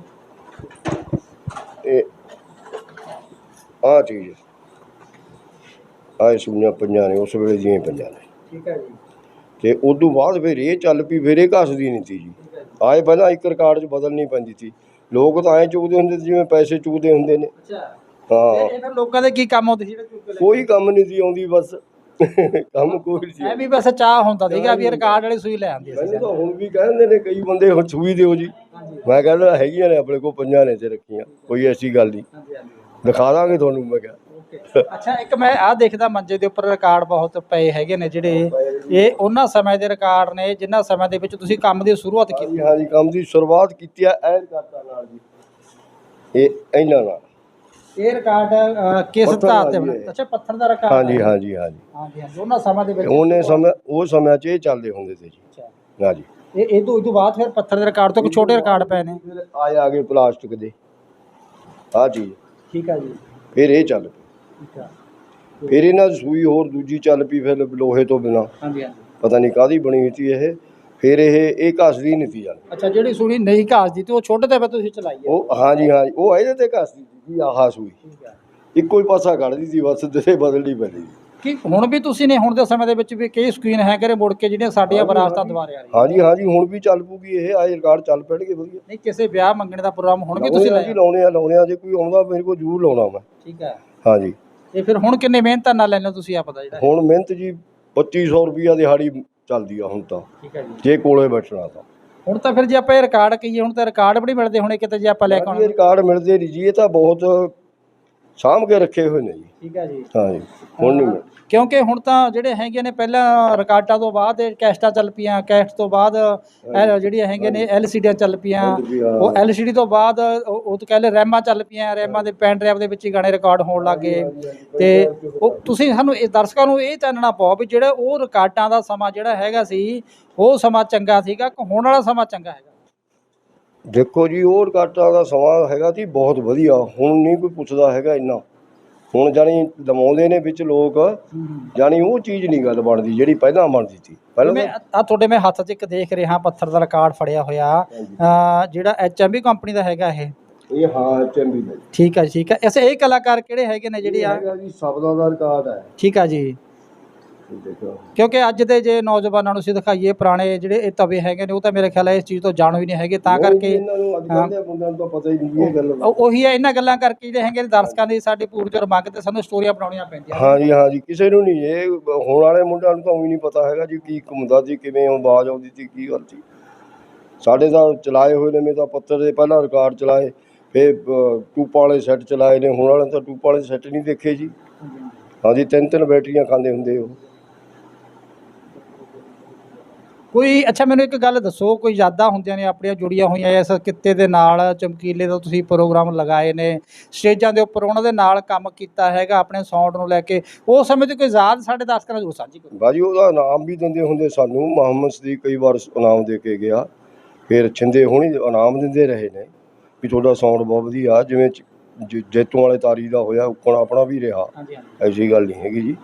ਇਹ ਆਹ ਚੀਜ਼। ਆਹ ਸੂਈਆਂ ਪੰਜਾਂ ਨੇ ਉਸ ਵੇਲੇ ਹੀ ਪੰਜਾਂ ਨੇ। ਠੀਕ ਹੈ ਜੀ। ਤੇ ਬਾਅਦ ਫਿਰ ਇਹ ਚੱਲ ਪਈ ਫਿਰ ਇਹ ਘਸਦੀ ਨਹੀਂ ਸੀ ਜੀ। ਆਏ ਪਹਿਲਾਂ ਇੱਕ ਰਿਕਾਰਡ 'ਚ ਬਦਲਣੀ ਪੈਂਦੀ ਸੀ। ਲੋਕ ਤਾਂ ਐਂ ਚੁੱਕਦੇ ਹੁੰਦੇ ਸੀ ਜਿਵੇਂ ਪੈਸੇ ਚੁੱਕਦੇ ਹੁੰਦੇ ਨੇ। ਅੱਛਾ। ਹਾਂ। ਇਹ ਫਿਰ ਲੋਕਾਂ ਦੇ ਕੀ ਕੰਮ ਆਉਂਦੇ ਸੀ ਕੋਈ ਕੰਮ ਨਹੀਂ ਸੀ ਆਉਂਦੀ ਬਸ। ਕੰਮ ਕੋਈ ਨਹੀਂ ਸੀ। ਐ ਵੀ ਬਸ ਚਾਹ ਹੁੰਦਾ ਸੀਗਾ ਵੀ ਰਿਕਾਰਡ ਵਾਲੀ ਸੂਈ ਲੈ ਆਉਂਦੀ ਸੀ ਮੈਨੂੰ ਤਾਂ ਹੁਣ ਵੀ ਕਹਿੰਦੇ ਨੇ ਕਈ ਬੰਦੇ ਹੁਣ ਸੂਈ ਦਿਓ ਜੀ। ਮੈਂ ਕਹਿੰਦਾ ਹੈਗੀਆਂ ਨੇ ਆਪਣੇ ਕੋਲ ਪੰਜਾਂ ਨੇ ਤੇ ਰੱਖੀਆਂ ਕੋਈ ਐਸੀ ਗੱਲ ਨਹੀਂ। ਦਿਖਾ ਦਾਂਗੇ ਤੁਹਾਨੂੰ ਮੈਂ ਕਿਹਾ। ਓਕੇ ਅੱਛਾ ਇੱਕ ਮੈਂ ਆਹ ਦੇਖਦਾ ਮੰਜੇ ਦੇ ਉੱਪਰ ਰਿਕਾਰਡ ਬਹੁਤ ਪਏ ਹੈਗੇ ਨੇ ਜਿਹੜੇ ਇਹ ਉਹਨਾਂ ਸਮੇਂ ਦੇ ਰਿਕਾਰਡ ਨੇ ਜਿਨ੍ਹਾਂ ਸਮੇਂ ਦੇ ਵਿੱਚ ਤੁਸੀਂ ਕੰਮ ਦੀ ਸ਼ੁਰੂਆਤ ਕੀਤੀ। ਹਾਂਜੀ ਹਾਂਜੀ ਕੰਮ ਦੀ ਸ਼ੁਰੂਆਤ ਕੀਤੀ ਆ ਐਨ ਕਰਤਾ ਨਾਲ ਜੀ। ਇਹ ਇਹਨਾਂ ਨਾਲ। ਇਹ ਰਿਕਾਰਡ ਅ, ਕਿਸ ਪੱਥਰ ਧਾਤ ਤੇ ਜੀ ਬਣਾ? ਇਹ। ਅੱਛਾ ਪੱਥਰ ਦਾ ਰਿਕਾਰਡ ਹਾਂਜੀ। ਹਾਂਜੀ ਹਾਂਜੀ। ਹਾਂਜੀ ਹਾਂਜੀ ਉਹਨਾਂ ਸਮੇਂ ਦੇ ਵਿੱਚ। ਉਹਨੇ ਸਮੇਂ ਉਹ ਸਮਿਆਂ 'ਚ ਇਹ ਚੱਲਦੇ ਹੁੰਦੇ ਸੀ ਜੀ। ਅੱਛਾ। ਹਾਂਜੀ ਇਹ ਇਹ ਤੋਂ ਇਹ ਤੋਂ ਬਾਅਦ ਫਿਰ ਪੱਥਰ ਦੇ ਰਿਕਾਰਡ ਤੋਂ ਕੁਝ ਛੋਟੇ ਰਿਕਾਰਡ ਪਏ ਨੇ? ਫਿਰ ਆਏ ਆ ਗਏ ਪਲਾਸਟਿਕ ਦੇ। ਆਹ ਚੀਜ਼। ਠੀਕ ਹੈ ਜੀ। ਫਿਰ ਇਹ ਚੱਲ ਪਈ। ਫਿਰ ਇਹਨਾਂ ਦੀ ਸੂਈ ਹੋਰ ਦੂਜੀ ਚੱਲ ਪਈ ਫਿਰ ਲੋਹੇ ਤੋਂ ਬਿਨਾ। ਹਾਂਜੀ ਹਾਂਜੀ। ਪਤਾ ਨਹੀਂ ਕਾਦੀ ਬਣੀ ਹੋਈ ਸੀ ਇਹ। ਫਿਰ ਇਹ ਇਹ ਘਸਦੀ ਨਹੀਂ ਸੀ ਅੱਛਾ ਜਿਹੜੀ ਸੂਈ ਨਹੀਂ ਘਾਸਦੀ ਤੇ ਉਹ ਛੋਟੇ ਤੇ ਫਿਰ ਤੁਸੀਂ ਚਲਾਈ ਹੈ ਉਹ ਹਾਂਜੀ ਹਾਂਜੀ। ਉਹ ਇਹਦੇ ਤੇ ਘਸਦੀ ਸੀ ਜੀ ਆਹ ਸੂਈ। ਠੀਕ ਹੈ ਇੱਕੋ ਹੀ ਪਾਸਾ ਕੱਢਦੀ ਸੀ ਬਸ ਤੇ ਬਦਲਣੀ ਪੈਂਦੀ ਕਿ ਹੁਣ ਵੀ ਤੁਸੀਂ ਨੇ ਹੁਣ ਦੇ ਸਮੇਂ ਦੇ ਵਿੱਚ ਵੀ ਕਈ ਸਕਰੀਨ ਹੈ ਕਰੇ ਮੁੜ ਕੇ ਜਿਹੜੀਆਂ ਸਾਡੀਆਂ ਵਿਰਾਸਤਾਂ ਦੁਬਾਰੇ ਆ ਰਹੀਆਂ ਹਾਂਜੀ ਹਾਂਜੀ। ਹੁਣ ਵੀ ਚੱਲ ਪੂਗੀ ਇਹ। ਆਏ ਰਿਕਾਰਡ ਚੱਲ ਪੈਣਗੇ ਵਧੀਆ। ਨਹੀਂ ਕਿਸੇ ਵਿਆਹ ਮੰਗਣ ਦਾ ਪ੍ਰੋਗਰਾਮ ਹੁਣ ਵੀ ਤੁਸੀਂ ਲਾਉਣੇ ਆ ਲਾਉਣੇ ਆ। ਜੇ ਕੋਈ ਆਉਂਦਾ ਮੇਰੇ ਕੋਲ ਜ਼ਰੂਰ ਲਾਉਣਾ ਮੈਂ। ਠੀਕ ਹੈ ਹਾਂਜੀ। ਇਹ ਫਿਰ ਹੁਣ ਕਿੰਨੇ ਮਿਹਨਤਾਂ ਨਾਲ ਲੈਣਾ ਤੁਸੀਂ ਆਪ ਦਾ ਜਿਹੜਾ? ਹੁਣ ਮਿਹਨਤ ਜੀ 2500 ਰੁਪਈਆ ਦਿਹਾੜੀ ਚੱਲਦੀ ਆ ਹੁਣ ਤਾਂ। ਠੀਕ ਹੈ ਜੀ। ਜੇ ਕੋਲੇ ਬੈਠਣਾ ਤਾਂ। ਹੁਣ ਤਾਂ ਫਿਰ ਜੇ ਆਪਾਂ ਇਹ ਰਿਕਾਰਡ ਕਹੀਏ ਹੁਣ ਤਾਂ ਰਿਕਾਰਡ ਵੀ ਨਹੀਂ ਮਿਲਦੇ ਹੁਣੇ ਕਿਤੇ ਜੇ ਆਪਾਂ ਲੈ ਕੇ ਇਹ ਆਉਣਾ। ਰਿਕਾਰਡ ਮਿਲਦੇ ਨਹੀਂ ਜੀ ਇਹ ਤਾਂ ਬਹੁਤ ਸਾਂਭ ਕੇ ਰੱਖੇ ਹੋਏ ਨੇ ਜੀ। ਠੀਕ ਹੈ ਜੀ ਹਾਂਜੀ ਹੁਣ ਨਹੀਂ ਮਿਲਦੇ। ਕਿਉਂਕਿ ਹੁਣ ਤਾਂ ਜਿਹੜੇ ਹੈਗੇ ਨੇ ਪਹਿਲਾਂ ਰਿਕਾਰਡਾਂ ਤੋਂ ਬਾਅਦ ਇਹ ਕੈਸਟਾਂ ਚੱਲ ਪਈਆਂ ਕੈਸਟ ਤੋਂ ਬਾਅਦ ਇਹ ਜਿਹੜੀਆਂ ਹੈਗੀਆਂ ਨੇ ਐਲਸੀਡੀਆਂ ਚੱਲ ਪਈਆਂ ਉਹ ਐਲਸੀਡੀ ਤੋਂ ਬਾਅਦ ਉਹ ਉਹ ਤੋਂ ਕਹਿੰਦੇ ਰੈਮਾਂ ਚੱਲ ਪਈਆਂ ਰੈਮਾਂ ਦੇ ਪੈਨ ਡਰਾਈਵ ਦੇ ਵਿੱਚ ਹੀ ਗਾਣੇ ਰਿਕਾਰਡ ਹੋਣ ਲੱਗ ਗਏ। ਤੇ ਉਹ ਤੁਸੀਂ ਸਾਨੂੰ ਇਹ ਦਰਸ਼ਕਾਂ ਨੂੰ ਇਹ ਚਾਨਣਾ ਪਾਓ ਵੀ ਜਿਹੜਾ ਉਹ ਰਿਕਾਰਡਾਂ ਦਾ ਸਮਾਂ ਜਿਹੜਾ ਹੈਗਾ ਸੀ ਉਹ ਸਮਾਂ ਚੰਗਾ ਸੀਗਾ ਕਿ ਹੁਣ ਵਾਲਾ ਸਮਾਂ ਚੰਗਾ ਹੈਗਾ? ਦੇਖੋ ਜੀ ਉਹ ਰਿਕਾਰਡਾਂ ਦਾ ਸਮਾਂ ਹੈਗਾ ਸੀ ਬਹੁਤ ਵਧੀਆ। ਹੁਣ ਨਹੀਂ ਕੋਈ ਪੁੱਛਦਾ ਹੈਗਾ ਇੰਨਾ। ਹੁਣ ਜਾਣੀ ਲਵਾਉਂਦੇ ਨੇ ਵਿੱਚ ਲੋਕ ਜਾਣੀ ਉਹ ਚੀਜ਼ ਨਹੀਂ ਗੱਲ ਬਣਦੀ ਜਿਹੜੀ ਪਹਿਲਾਂ ਬਣਦੀ ਸੀ। ਪਹਿਲਾਂ ਮੈਂ ਆ ਤੁਹਾਡੇ ਮੈਂ ਹੱਥ 'ਚ ਇੱਕ ਦੇਖ ਰਿਹਾ ਪੱਥਰ ਦਾ ਰਿਕਾਰਡ ਫੜਿਆ ਹੋਇਆ। ਜਿਹੜਾ ਐਚਐਮਬੀ ਕੰਪਨੀ ਦਾ ਹੈਗਾ ਇਹ। ਇਹ ਹਾਂ ਐਚਐਮਬੀ ਦਾ ਠੀਕ ਹੈ ਠੀਕ ਹੈ ਐਸੇ ਇਹ ਕਲਾਕਾਰ ਕਿਹੜੇ ਹੈਗੇ ਨੇ ਜਿਹੜੀ ਆ? ਜੀ ਸ਼ਬਦਾਂ ਦਾ ਰਿਕਾਰਡ ਹੈ। ਠੀਕ ਆ ਜੀ। ਕਿਉਂਕਿ ਅੱਜ ਦੇ ਜੇ ਨੌਜਵਾਨਾਂ ਨੂੰ ਅਸੀਂ ਦਿਖਾਈਏ ਪੁਰਾਣੇ ਜਿਹੜੇ ਇਹ ਤਵੇ ਹੈਗੇ ਨੇ ਉਹ ਤਾਂ ਮੇਰੇ ਖਿਆਲ ਹੈ ਇਸ ਚੀਜ਼ ਤੋਂ ਜਾਣੂ ਹੀ ਨਹੀਂ ਹੈਗੇ ਤਾਂ ਕਰਕੇ ਇਹਨਾਂ ਨੂੰ ਅੱਜ ਕੱਲ੍ਹ ਦੇ ਮੁੰਡਿਆਂ ਨੂੰ ਤਾਂ ਪਤਾ ਹੀ ਨਹੀਂ ਇਹ ਗੱਲ ਉਹ- ਉਹੀ ਹੈ ਇਹਨਾਂ ਗੱਲਾਂ ਕਰਕੇ ਜਿਹੜੇ ਹੈਗੇ ਨੇ ਦਰਸ਼ਕਾਂ ਦੀ ਸਾਡੀ ਪੂਰਜਰ ਮੰਗ ਤੇ ਸਾਨੂੰ ਸਟੋਰੀਆਂ ਬਣਾਉਣੀਆਂ ਪੈਂਦੀਆਂ ਹਾਂ ਜੀ ਹਾਂ ਜੀ ਕਿਸੇ ਨੂੰ ਨਹੀਂ ਇਹ ਹੁਣ ਵਾਲੇ ਮੁੰਡਿਆਂ ਨੂੰ ਤਾਂ ਉਹੀ ਨਹੀਂ ਪਤਾ ਹੈਗਾ ਜੀ ਕੀ ਘੁੰਮਦਾ ਸੀ ਕਿਵੇਂ ਆਵਾਜ਼ ਆਉਂਦੀ ਸੀ ਕੀ ਗੱਲ ਸੀ। ਸਾਡੇ ਤਾਂ ਚਲਾਏ ਹੋਏ ਨੇ ਮੈਂ ਤਾਂ ਪੱਤਰ ਦੇ ਪਹਿਲਾਂ ਰਿਕਾਰਡ ਚਲਾਏ ਫਿਰ ਅ, ਟੂਪਾਂ ਵਾਲੇ ਸੈੱਟ ਚਲਾਏ ਨੇ ਹੁਣ ਵਾਲੇ ਤਾਂ ਟੂਪਾਂ ਵਾਲੇ ਸੈੱਟ ਨਹੀਂ ਦੇਖੇ ਜੀ। ਹਾਂ ਜੀ ਤਿੰਨ ਤਿੰਨ ਬੈਟਰੀਆਂ ਖਾਂਦੇ ਹੁੰਦੇ ਉਹ। ਕੋਈ ਅੱਛਾ ਮੈਨੂੰ ਇੱਕ ਗੱਲ ਦੱਸੋ ਕੋਈ ਯਾਦਾਂ ਹੁੰਦੀਆਂ ਨੇ ਆਪਣੀਆਂ ਜੁੜੀਆਂ ਹੋਈਆਂ ਇਸ ਕਿੱਤੇ ਦੇ ਨਾਲ ਚਮਕੀਲੇ ਦਾ ਤੁਸੀਂ ਪ੍ਰੋਗਰਾਮ ਲਗਾਏ ਨੇ ਸਟੇਜਾਂ ਦੇ ਉੱਪਰ ਉਹਨਾਂ ਦੇ ਨਾਲ ਕੰਮ ਕੀਤਾ ਹੈਗਾ ਆਪਣੇ ਸਾਊਂਡ ਨੂੰ ਲੈ ਕੇ ਉਹ ਸਮੇਂ ਦੀ ਕੋਈ ਯਾਦ ਸਾਡੇ ਦਰਸ਼ਕਾਂ ਨਾਲ ਸਾਂਝੀ ਕਰੋ। ਬਾਜੀ ਉਹਦਾ ਇਨਾਮ ਵੀ ਦਿੰਦੇ ਹੁੰਦੇ ਸਾਨੂੰ ਮੁਹੰਮਦ ਸਦੀਕ ਕਈ ਵਾਰ ਇਨਾਮ ਦੇ ਕੇ ਗਿਆ ਫਿਰ ਛਿੰਦੇ ਹੋਣੀ ਇਨਾਮ ਦਿੰਦੇ ਰਹੇ ਨੇ ਵੀ ਤੁਹਾਡਾ ਸਾਊਂਡ ਬਹੁਤ ਵਧੀਆ ਜਿਵੇਂ ਜੈਤੋਂ ਵਾਲੇ ਤਾਰੀ ਦਾ ਹੋਇਆ ਉੱਕਣ ਆਪਣਾ ਵੀ ਰਿਹਾ ਐਸੀ ਗੱਲ ਨਹੀਂ ਹੈਗੀ ਜੀ।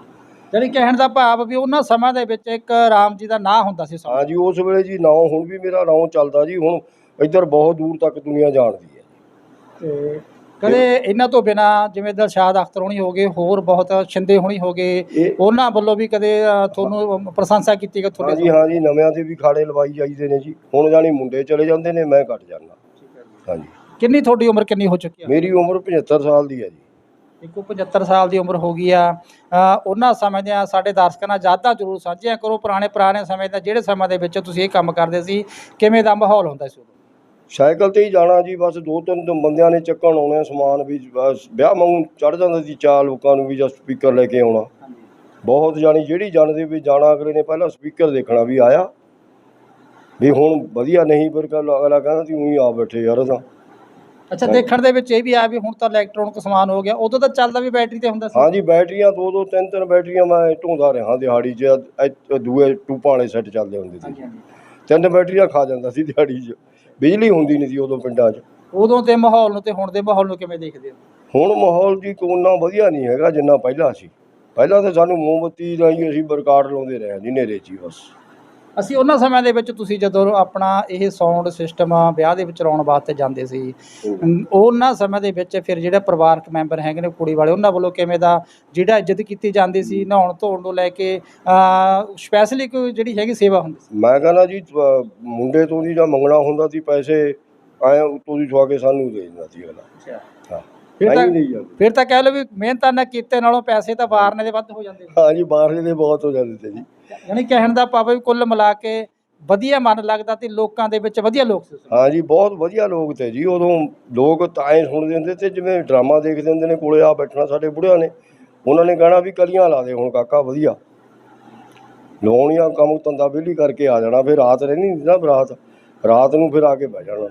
ਜਾਣੀ ਕਹਿਣ ਦਾ ਭਾਵ ਵੀ ਉਹਨਾਂ ਸਮਾਂ ਦੇ ਵਿੱਚ ਇੱਕ ਰਾਮ ਜੀ ਦਾ ਨਾਂ ਹੁੰਦਾ ਸੀ ਹਾਂ ਜੀ ਉਸ ਵੇਲੇ ਜੀ ਨਾਂ ਹੁਣ ਵੀ ਮੇਰਾ ਨਾਂ ਚੱਲਦਾ ਜੀ ਹੁਣ ਇੱਧਰ ਬਹੁਤ ਦੂਰ ਤੱਕ ਦੁਨੀਆ ਜਾਣਦੀ ਹੈ ਤੇ ਕਦੇ ਇਹਨਾਂ ਤੋਂ ਬਿਨਾ ਜਿਵੇਂ ਦਿਲਸ਼ਾਦ ਅਖਤਰ ਹੋਣੀ ਹੋ ਗਏ ਹੋਰ ਬਹੁਤ ਛਿੰਦੇ ਹੋਣੀ ਹੋ ਗਏ ਉਹਨਾਂ ਵੱਲੋਂ ਵੀ ਕਦੇ ਤੁਹਾਨੂੰ ਪ੍ਰਸ਼ੰਸਾ ਕੀਤੀ ਗਈ ਹਾਂ ਜੀ ਹਾਂ ਜੀ ਨਵਿਆਂ ਦੇ ਵੀ ਖਾੜੇ ਲਵਾਈ ਜਾਈਦੇ ਨੇ ਜੀ। ਹੁਣ ਜਾਣੀ ਮੁੰਡੇ ਚਲੇ ਜਾਂਦੇ ਨੇ ਮੈਂ ਘਟ ਜਾਂਦਾ। ਹਾਂ ਜੀ। ਕਿੰਨੀ ਤੁਹਾਡੀ ਉਮਰ ਕਿੰਨੀ ਹੋ ਚੁੱਕੀ ਆ ਮੇਰੀ ਉਮਰ 75 ਸਾਲ ਦੀ ਹੈ ਜੀ। ਇੱਕੋ 75 ਸਾਲ ਦੀ ਉਮਰ ਹੋ ਗਈ ਆ। ਉਹਨਾਂ ਸਮੇਂ ਦੀਆਂ ਸਾਡੇ ਦਰਸ਼ਕਾਂ ਨਾਲ ਯਾਦਾਂ ਜ਼ਰੂਰ ਸਾਂਝੀਆਂ ਕਰੋ। ਪੁਰਾਣੇ ਪੁਰਾਣੇ ਸਮੇਂ ਦਾ ਜਿਹੜੇ ਸਮੇਂ ਦੇ ਵਿੱਚ ਤੁਸੀਂ ਇਹ ਕੰਮ ਕਰਦੇ ਸੀ ਕਿਵੇਂ ਦਾ ਮਾਹੌਲ ਹੁੰਦਾ ਸੀ ਉਦੋਂ? ਸਾਈਕਲ ਤੇ ਹੀ ਜਾਣਾ ਜੀ ਬਸ ਦੋ ਤਿੰਨ ਬੰਦਿਆਂ ਨੇ ਚੱਕਣ ਆਉਣੇ ਸਮਾਨ ਵੀ ਬਸ ਵਿਆਹ ਵਾਂਗੂ ਚੜ ਜਾਂਦਾ ਸੀ ਚਾਰ ਲੋਕਾਂ ਨੂੰ ਵੀ ਜਾਂ ਸਪੀਕਰ ਲੈ ਕੇ ਆਉਣਾ। ਬਹੁਤ ਜਾਣੀ ਜਿਹੜੀ ਜਾਣਦੇ ਵੀ ਜਾਣਾ ਅਗਲੇ ਨੇ ਪਹਿਲਾਂ ਸਪੀਕਰ ਦੇਖਣਾ ਵੀ ਆਇਆ। ਵੀ ਹੁਣ ਵਧੀਆ ਨਹੀਂ ਪਰ ਅਗਲਾ ਕਹਿੰਦਾ ਸੀ ਉਹੀ ਆ ਬੈਠੇ ਯਾਰ ਤਾਂ। ਅੱਛਾ ਦੇਖਣ ਦੇ ਵਿੱਚ ਇਹ ਵੀ ਆ ਵੀ ਹੁਣ ਤਾਂ ਇਲੈਕਟ੍ਰੋਨਿਕ ਸਮਾਨ ਹੋ ਗਿਆ ਉਦੋਂ ਤਾਂ ਚੱਲਦਾ ਵੀ ਬੈਟਰੀ ਤੇ ਹੁੰਦਾ ਸੀ। ਹਾਂ ਜੀ ਬੈਟਰੀਆਂ ਦੋ ਦੋ ਤਿੰਨ ਤਿੰਨ ਬੈਟਰੀਆਂ ਮੈਂ ਢੋਂਦਾ ਰਿਹਾ ਦਿਹਾੜੀ 'ਚ ਇਹ- ਦੂਏ ਟੂਪਾਂ ਵਾਲੇ ਸੈੱਟ ਚੱਲਦੇ ਹੁੰਦੇ ਸੀ। ਹਾਂਜੀ ਹਾਂਜੀ। ਤਿੰਨ ਬੈਟਰੀਆਂ ਖਾ ਜਾਂਦਾ ਸੀ ਦਿਹਾੜੀ 'ਚ। ਬਿਜਲੀ ਹੁੰਦੀ ਨਹੀਂ ਸੀ ਉਦੋਂ ਪਿੰਡਾਂ 'ਚ। ਉਦੋਂ ਦੇ ਮਾਹੌਲ ਨੂੰ ਤੇ ਹੁਣ ਦੇ ਮਾਹੌਲ ਨੂੰ ਕਿਵੇਂ ਦੇਖਦੇ ਹੋ? ਹੁਣ ਮਾਹੌਲ ਜੀ ਕੋਨਾ ਵਧੀਆ ਨਹੀਂ ਹੈਗਾ ਜਿੰਨਾ ਪਹਿਲਾਂ ਸੀ। ਪਹਿਲਾਂ ਤਾਂ ਸਾਨੂੰ ਮੋਮਬੱਤੀ ਰਾਹੀਂ ਅਸੀਂ ਬਰਕਾਟ ਲਾਉਂਦੇ ਰਹੇ ਜੀ ਨੇਰੇ ਬਸ। ਅਸੀਂ ਉਹਨਾਂ ਸਮਿਆਂ ਦੇ ਵਿੱਚ ਤੁਸੀਂ ਜਦੋਂ ਆਪਣਾ ਇਹ ਸਾਊਂਡ ਸਿਸਟਮ ਵਿਆਹ ਦੇ ਵਿੱਚ ਲਾਉਣ ਵਾਸਤੇ ਜਾਂਦੇ ਸੀ ਉਹਨਾਂ ਸਮੇਂ ਦੇ ਵਿੱਚ ਫਿਰ ਜਿਹੜੇ ਪਰਿਵਾਰਕ ਮੈਂਬਰ ਹੈਗੇ ਨੇ ਕੁੜੀ ਵਾਲੇ ਉਹਨਾਂ ਵੱਲੋਂ ਕਿਵੇਂ ਦਾ ਜਿਹੜਾ ਇੱਜ਼ਤ ਕੀਤੀ ਜਾਂਦੀ ਸੀ ਨਹਾਉਣ ਧੋਣ ਤੋਂ ਲੈ ਕੇ ਸਪੈਸ਼ਲੀ ਕੋਈ ਜਿਹੜੀ ਹੈਗੀ ਸੇਵਾ ਹੁੰਦੀ ਸੀ? ਮੈਂ ਕਹਿੰਦਾ ਜੀ ਮੁੰਡੇ ਤੋਂ ਦੀ ਜਾਂ ਮੰਗਣਾ ਹੁੰਦਾ ਸੀ ਪੈਸੇ ਆਏ ਉਤੋਂ ਦੀ ਛੁਆ ਕੇ ਸਾਨੂੰ ਦੇ ਦਿੰਦਾ ਸੀ ਅਗਲਾ ਹਾਂ। ਫਿਰ ਤਾਂ ਨਹੀਂ ਨਹੀਂ ਜਾਂਦੇ ਫਿਰ ਤਾਂ ਕਹਿ ਲਓ ਵੀ ਮਿਹਨਤਾਂ ਨਾਲ ਕੀਤੇ ਨਾਲੋਂ ਪੈਸੇ ਤਾਂ ਵਾਰਨੇ ਦੇ ਵੱਧ ਹੋ ਜਾਂਦੇ ਹਾਂ ਜੀ ਬਾਹਰਲੇ ਦੇ ਬਹੁਤ ਹੋ ਜਾਂਦੇ ਤੇ ਜੀ। ਯਾਨੀ ਕਹਿਣ ਦਾ ਹੈ ਵੀ ਕੁੱਲ ਮਿਲਾ ਕੇ ਵਧੀਆ ਮਨ ਲੱਗਦਾ ਤੇ ਲੋਕਾਂ ਦੇ ਵਿੱਚ ਵਧੀਆ ਲੋਕ ਸੀ। ਹਾਂ ਜੀ ਬਹੁਤ ਵਧੀਆ ਲੋਕ ਤੇ ਜੀ। ਉਦੋਂ ਲੋਕ ਤਾਂ ਐਂ ਸੁਣਦੇ ਹੁੰਦੇ ਤੇ ਜਿਵੇਂ ਡਰਾਮਾ ਦੇਖਦੇ ਹੁੰਦੇ ਨੇ ਕੋਲੇ ਆ ਬੈਠਣਾ ਸਾਡੇ ਬੁੜਿਆਂ ਨੇ। ਉਹਨਾਂ ਨੇ ਕਹਿਣਾ ਵੀ ਕਲੀਆਂ ਲਾ ਦੇ ਹੁਣ ਕਾਕਾ ਵਧੀਆ। ਲਵਾਉਣੀਆਂ ਕੰਮ ਧੰਦਾ ਵਿਹਲੀ ਕਰਕੇ ਆ ਜਾਣਾ ਫਿਰ ਰਾਤ ਰਹਿਣੀ ਨਾ ਬਰਾਤ ਰਾਤ ਨੂੰ ਫਿਰ ਆ ਕੇ ਬਹਿ ਜਾਣਾ।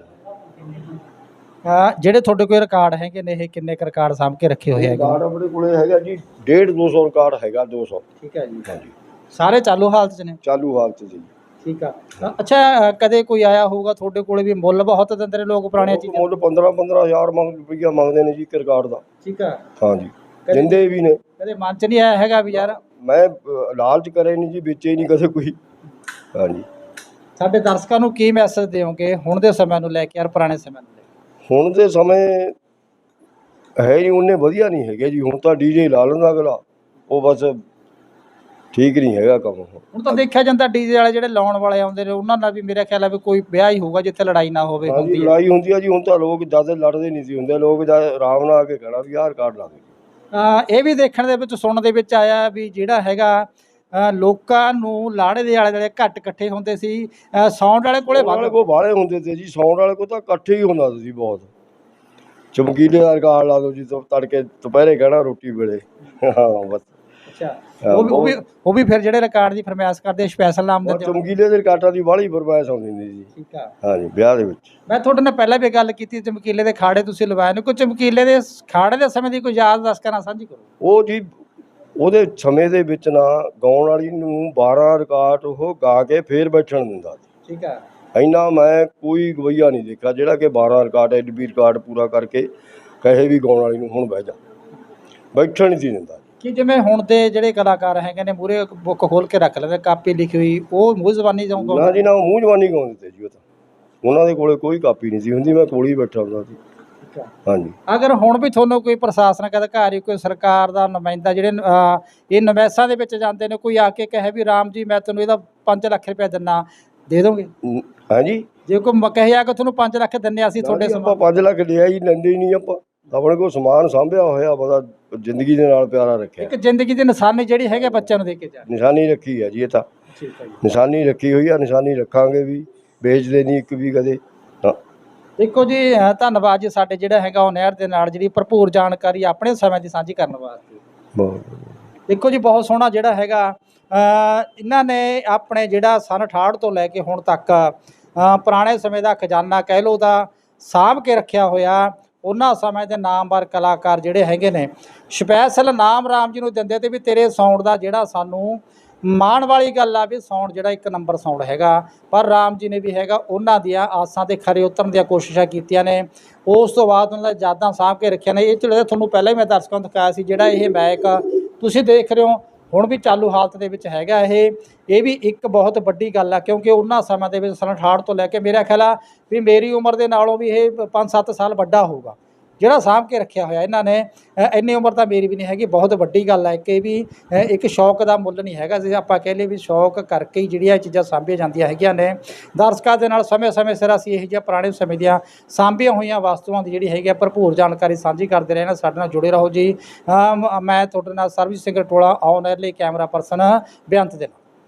ਜਿਹੜੇ ਤੁਹਾਡੇ ਕੋਈ ਰਿਕਾਰਡ ਹੈਗੇ ਨੇ ਇਹ ਕਿੰਨੇ ਕੁ ਰਿਕਾਰਡ ਸਾਂਭ ਕੇ ਰੱਖੇ ਹੋਏ ਹੈਗੇ ਰਿਕਾਰਡ ਆਪਣੇ ਕੋਲੇ ਹੈਗਾ ਜੀ 1.5 200 ਰਿਕਾਰਡ ਹੈਗਾ 200 ਠੀਕ ਹੈ ਜੀ। ਹਾਂਜੀ। ਸਾਰੇ ਚਾਲੂ ਹਾਲਤ 'ਚ ਨੇ? ਚਾਲੂ ਹਾਲਤ 'ਚ ਜੀ। ਠੀਕ ਆ। ਅ- ਅੱਛਾ ਅ, ਕਦੇ ਕੋਈ ਆਇਆ ਹੋਊਗਾ ਤੁਹਾਡੇ ਕੋਲੇ ਵੀ ਮੁੱਲ ਬਹੁਤ ਦਿੰਦੇ ਨੇ ਲੋਕ ਪੁਰਾਣੀਆਂ ਚੀਜ਼ਾਂ? ਮੁੱਲ 15 15000 ਮੰਗ ਰੁਪਈਆ ਮੰਗਦੇ ਨੇ ਜੀ ਇੱਕ ਰਿਕਾਰਡ ਦਾ। ਠੀਕ ਆ। ਹਾਂਜੀ। ਦਿੰਦੇ ਵੀ ਨੇ। ਕਦੇ ਮਨ 'ਚ ਨਹੀਂ ਆਇਆ ਹੈਗਾ ਵੀ ਯਾਰ? ਮੈਂ ਲਾਲਚ ਕਰੇ ਨਹੀਂ ਜੀ ਵੇਚੇ ਨਹੀਂ ਕਦੇ ਕੋਈ। ਹਾਂਜੀ। ਸਾਡੇ ਦਰਸ਼ਕਾਂ ਨੂੰ ਕੀ ਮੈਸੇਜ ਦਿਓਗੇ ਹੁਣ ਦੇ ਸਮੇਂ ਨੂੰ ਲੈ ਕੇ ਯਾਰ ਪੁਰਾਣੇ ਸਮੇਂ ਨੂੰ? ਹੁਣ ਦੇ ਸਮੇਂ ਹੈ ਨਹੀਂ ਉਹਨੇ ਵਧੀਆ ਨਹੀਂ ਹੈਗੇ ਜੀ। ਹੁਣ ਤਾਂ ਡੀਜੇ ਲਾ ਲੈਂਦਾ ਅਗਲਾ। ਉਹ ਬਸ ਠੀਕ ਨਹੀਂ ਹੈਗਾ ਕੰਮ ਹੁਣ। ਹੁਣ ਤਾਂ ਦੇਖਿਆ ਜਾਂਦਾ ਡੀਜੇ ਵਾਲੇ ਜਿਹੜੇ ਲਾਉਣ ਵਾਲੇ ਆਉਂਦੇ ਨੇ ਉਹਨਾਂ ਨਾਲ ਵੀ ਮੇਰਾ ਖਿਆਲ ਹੈ ਵੀ ਕੋਈ ਵਿਆਹ ਹੀ ਹੋਊਗਾ ਜਿੱਥੇ ਲੜਾਈ ਨਾ ਹੋਵੇ ਹਾਂਜੀ ਹੁੰਦੀ ਹੈ। ਲੜਾਈ ਹੁੰਦੀ ਆ ਜੀ। ਹੁਣ ਤਾਂ ਲੋਕ ਜ਼ਿਆਦਾ ਲੜਦੇ ਨਹੀਂ ਸੀ ਹੁੰਦੇ। ਲੋਕ ਜਦ ਆਰਾਮ ਨਾਲ ਆ ਕੇ ਕਹਿਣਾ ਵੀ ਆਹ ਰਿਕਾਰਡ ਲਾ ਦੇ। ਅ, ਇਹ ਵੀ ਦੇਖਣ ਦੇ ਵਿੱਚ ਸੁਣਨ ਦੇ ਵਿੱਚ ਆਇਆ ਵੀ ਜਿਹੜਾ ਹੈਗਾ ਲੋਕਾਂ ਨੂੰ ਲਾੜੇ ਦੇ ਆਲੇ ਦੁਆਲੇ ਘੱਟ ਇਕੱਠੇ ਹੁੰਦੇ ਸੀ। ਸਾਊਂਡ ਵਾਲੇ ਕੋਲੇ ਵਾਲੇ ਵੱਧ ਕੋ ਬਾਹਲੇ ਹੁੰਦੇ ਤੇ ਜੀ। ਸਾਊਂਡ ਵਾਲੇ ਕੋ ਤਾਂ ਇਕੱਠੇ ਹੀ ਹੁੰਦਾ ਸੀ ਬਹੁਤ। ਚਮਕੀਲੇ ਦਾ ਰਿਕਾਰਡ ਲਾ ਦੋ ਜੀ ਤੋਂ ਤੜਕੇ ਦੁਪਹਿਰੇ ਕਹਿਣਾ ਰੋਟੀ ਵੇਲੇ। ਹਾਂ ਬਸ। ਅੱਛਾ। ਹਾਂ, ਉਹ ਵੀ ਉਹ ਵੀ ਬਹੁਤ- ਉਹ ਵੀ ਫਿਰ ਜਿਹੜੇ ਰਿਕਾਰਡ ਦੀ ਫਰਮਾਇਸ਼ ਕਰਦੇ ਸਪੈਸ਼ਲ ਨਾਮ ਔਰ ਹੋਣਗੇ। ਚਮਕੀਲੇ ਦੇ ਰਿਕਾਰਡਾਂ ਦੀ ਬਾਹਲੀ ਫਰਮਾਇਸ਼ ਆਉਂਦੀ ਹੁੰਦੀ ਜੀ ਠੀਕ ਆ। ਹਾਂਜੀ ਵਿਆਹ ਦੇ ਵਿੱਚ। ਮੈਂ ਤੁਹਾਡੇ ਨਾਲ ਪਹਿਲਾਂ ਵੀ ਗੱਲ ਕੀਤੀ ਚਮਕੀਲੇ ਦੇ ਖਾੜੇ ਤੁਸੀਂ ਲਵਾਏ ਨੇ। ਕੋਈ ਚਮਕੀਲੇ ਦੇ ਸ- ਖਾੜੇ ਦੇ ਸਮੇਂ ਦੀ ਕੋਈ ਯਾਦ ਦੱਸ ਕੇ ਨਾ ਸਾਂਝੀ ਕਰੋ। ਉਹ ਜੀ ਉਹਦੇ ਸਮੇਂ ਦੇ ਵਿੱਚ ਨਾ ਗਾਉਣ ਵਾਲੀ ਨੂੰ 12 ਰਿਕਾਰਡ ਉਹ ਗਾ ਕੇ ਫੇਰ ਬੈਠਣ ਦਿੰਦਾ ਸੀ। ਠੀਕ ਆ। ਇੰਨਾ ਮੈਂ ਕੋਈ ਗਵਈਆ ਨਹੀਂ ਦੇਖਿਆ ਜਿਹੜਾ ਕਿ 12 ਰਿਕਾਰਡ ਐਡਬੀ ਰਿਕਾਰਡ ਪੂਰਾ ਕਰਕੇ ਕਹੇ ਵੀ ਗਾਉਣ ਵਾਲੀ ਨੂੰ ਹੁਣ ਬਹਿ ਜਾ। ਬੈਠਣ ਨਹੀਂ ਸੀ ਦਿੰਦਾ। ਕਿ ਜਿਵੇਂ ਹੁਣ ਦੇ ਜਿਹੜੇ ਕਲਾਕਾਰ ਹੈਗੇ ਨੇ ਮੂਰੇ ਬੁੱਕ ਖੋਲ ਕੇ ਰੱਖ ਲੈਂਦੇ ਕਾਪੀ ਲਿਖੀ ਹੋਈ ਉਹ ਮੂੰਹ ਜ਼ਬਾਨੀ ਨਾ ਜਾਊਗਾ ਜੀ ਨਾ ਉਹ ਮੂੰਹ ਜਵਾਨੀ ਗਾਉਂਦੇ ਤੇ ਜੀ ਉਹ ਤਾਂ? ਉਹਨਾਂ ਦੇ ਕੋਲੇ ਕੋਈ ਕਾਪੀ ਨਹੀਂ ਸੀ ਹੁੰਦੀ ਮੈਂ ਕੋਲ ਹੀ ਬੈਠਾ ਹੁੰਦਾ ਸੀ। ਹਾਂਜੀ। ਅਗਰ ਹੁਣ ਵੀ ਤੁਹਾਨੂੰ ਕੋਈ ਪ੍ਰਸ਼ਾਸਨਿਕ ਅਧਿਕਾਰੀ ਕੋਈ ਸਰਕਾਰ ਦਾ ਨੁਮਾਇੰਦਾ ਜਿਹੜੇ ਇਹ ਨਵੈਸਾਂ ਦੇ ਵਿੱਚ ਜਾਂਦੇ ਨੇ ਕੋਈ ਆ ਕੇ ਕਹੇ ਵੀ ਰਾਮ ਜੀ ਮੈਂ ਤੈਨੂੰ ਇਹਦਾ 5 ਲੱਖ ਰੁਪਏ ਦਿੰਨਾ ਦੇ ਦੋਗੇ? ਨ- ਹਾਂਜੀ। ਜੇ ਕੋਈ ਮ- ਕਹੇ ਆ ਕਿ ਤੁਹਾਨੂੰ 5 ਲੱਖ ਦਿੰਨੇ ਅਸੀਂ ਤੁਹਾਡੇ ਆਪਾਂ ਸਮਾਨ। 5 ਲੱਖ ਲਿਆ ਹੀ ਲੈਂਦੇ ਹੀ ਨਹੀਂ ਆਪਾਂ। ਆਪਣੇ ਕੋਲ ਸਮਾਨ ਸਾਂਭਿਆ ਹੋਇਆ ਪਤਾ ਜ਼ਿੰਦਗੀ ਦੇ ਨਾਲ ਪਿਆਰਾ ਰੱਖਿਆ। ਇੱਕ ਜ਼ਿੰਦਗੀ ਦੀ ਨਿਸ਼ਾਨੀ ਜਿਹੜੀ ਹੈਗੇ ਬੱਚਿਆਂ ਨੂੰ ਦੇ ਕੇ ਜਾ। ਨਿਸ਼ਾਨੀ ਰੱਖੀ ਹੈ ਜੀ ਇਹ ਤਾਂ। ਠੀਕ ਹੈ ਜੀ। ਨਿਸ਼ਾਨੀ ਰੱਖੀ ਹੋਈ ਆ ਨਿਸ਼ਾਨੀ ਰੱਖਾਂਗੇ ਵੀ ਵੇਚਦੇ ਨਹੀਂ ਇੱਕ ਵੀ ਕਦੇ। ਹਾਂ। ਦੇਖੋ ਜੀ ਧੰਨਵਾਦ ਜੀ ਸਾਡੇ ਜਿਹੜਾ ਹੈਗਾ ਉਹ ਨਹਿਰ ਦੇ ਨਾਲ ਜਿਹੜੀ ਭਰਪੂਰ ਜਾਣਕਾਰੀ ਆਪਣੇ ਸਮੇਂ ਦੀ ਸਾਂਝੀ ਕਰਨ ਵਾਸਤੇ। ਬਹੁਤ ਦੇਖੋ ਜੀ ਬਹੁਤ ਸੋਹਣਾ ਜਿਹੜਾ ਹੈਗਾ ਅ, ਇਹਨਾਂ ਨੇ ਆਪਣੇ ਜਿਹੜਾ ਸਨ 68 ਤੋਂ ਲੈ ਕੇ ਹੁਣ ਤੱਕ ਅ, ਪੁਰਾਣੇ ਸਮੇਂ ਦਾ ਖਜ਼ਾਨਾ ਕਹਿ ਲਓ ਦਾ ਸਾਂਭ ਕੇ ਰੱਖਿਆ ਹੋਇਆ ਉਹਨਾਂ ਸਮੇਂ ਦੇ ਨਾਮਵਰ ਕਲਾਕਾਰ ਜਿਹੜੇ ਹੈਗੇ ਨੇ। ਸਪੈਸ਼ਲ ਨਾਮ ਰਾਮ ਜੀ ਨੂੰ ਦਿੰਦੇ ਤੇ ਵੀ ਤੇਰੇ ਸਾਊਂਡ ਦਾ ਜਿਹੜਾ ਸਾਨੂੰ ਮਾਣ ਵਾਲੀ ਗੱਲ ਆ ਵੀ ਸਾਊਂਡ ਜਿਹੜਾ ਇੱਕ ਨੰਬਰ ਸਾਊਂਡ ਹੈਗਾ, ਪਰ ਰਾਮ ਜੀ ਨੇ ਵੀ ਹੈਗਾ, ਉਹਨਾਂ ਦੀਆਂ ਆਸਾਂ ਤੇ ਖਰੇ ਉਤਰਨ ਦੀਆਂ ਕੋਸ਼ਿਸ਼ਾਂ ਕੀਤੀਆਂ ਨੇ। ਉਸ ਤੋਂ ਬਾਅਦ ਉਹਨਾਂ ਦਾ ਯਾਦਾਂ ਸਾਂਭ ਕੇ ਰੱਖਿਆ ਨੇ। ਇਹ ਜਿਹੜਾ ਤੁਹਾਨੂੰ ਪਹਿਲਾਂ ਹੀ ਮੈਂ ਦਰਸ਼ਕਾਂ ਨੂੰ ਦਿਖਾਇਆ ਸੀ, ਜਿਹੜਾ ਇਹ ਮੈਕ ਤੁਸੀਂ ਦੇਖ ਰਹੇ ਹੋ, ਹੁਣ ਵੀ ਚਾਲੂ ਹਾਲਤ ਦੇ ਵਿੱਚ ਹੈਗਾ ਇਹ। ਇਹ ਵੀ ਇੱਕ ਬਹੁਤ ਵੱਡੀ ਗੱਲ ਆ, ਕਿਉਂਕਿ ਉਹਨਾਂ ਸਮੇਂ ਦੇ ਵਿੱਚ ਸਨ 68 ਤੋਂ ਲੈ ਕੇ ਮੇਰਾ ਖਿਆਲ ਆ ਵੀ ਮੇਰੀ ਉਮਰ ਦੇ ਨਾਲੋਂ ਵੀ ਇਹ 5-7 ਸਾਲ ਵੱਡਾ ਹੋਊਗਾ। ਜਿਹੜਾ ਸਾਂਭ ਕੇ ਰੱਖਿਆ ਹੋਇਆ ਇਹਨਾਂ ਨੇ ਇੰਨੀ ਉਮਰ ਤਾਂ ਮੇਰੀ ਵੀ ਨਹੀਂ ਹੈਗੀ, ਬਹੁਤ ਵੱਡੀ ਗੱਲ ਹੈ। ਕਿ ਵੀ ਇੱਕ ਸ਼ੌਕ ਦਾ ਮੁੱਲ ਨਹੀਂ ਹੈਗਾ, ਜੇ ਆਪਾਂ ਕਹਿ ਲਈਏ ਵੀ ਸ਼ੌਕ ਕਰਕੇ ਹੀ ਜਿਹੜੀਆਂ ਇਹ ਚੀਜ਼ਾਂ ਸਾਂਭੀਆਂ ਜਾਂਦੀਆਂ ਹੈਗੀਆਂ ਨੇ। ਦਰਸ਼ਕਾਂ ਦੇ ਨਾਲ ਸਮੇਂ-ਸਮੇਂ ਸਿਰ ਅਸੀਂ ਇਹ ਜਿਹੀਆਂ ਪੁਰਾਣੇ ਸਮੇਂ ਦੀਆਂ ਸਾਂਭੀਆਂ ਹੋਈਆਂ ਵਸਤੂਆਂ ਦੀ ਜਿਹੜੀ ਹੈਗੀ ਆ ਭਰਪੂਰ ਜਾਣਕਾਰੀ ਸਾਂਝੀ ਕਰਦੇ ਰਹਿਣਾ ਸਾਡੇ ਨਾਲ ਜੁੜੇ ਰਹੋ ਜੀ। ਮੈਂ ਤੁਹਾਡੇ ਨਾਲ ਸਰਬਜੀਤ ਸਿੰਘ ਟੋਲਾ ਆਨ 에ਅਰ ਲਈ ਕੈਮਰਾ ਪਰਸਨ ਬੇਅੰਤ ਦੇ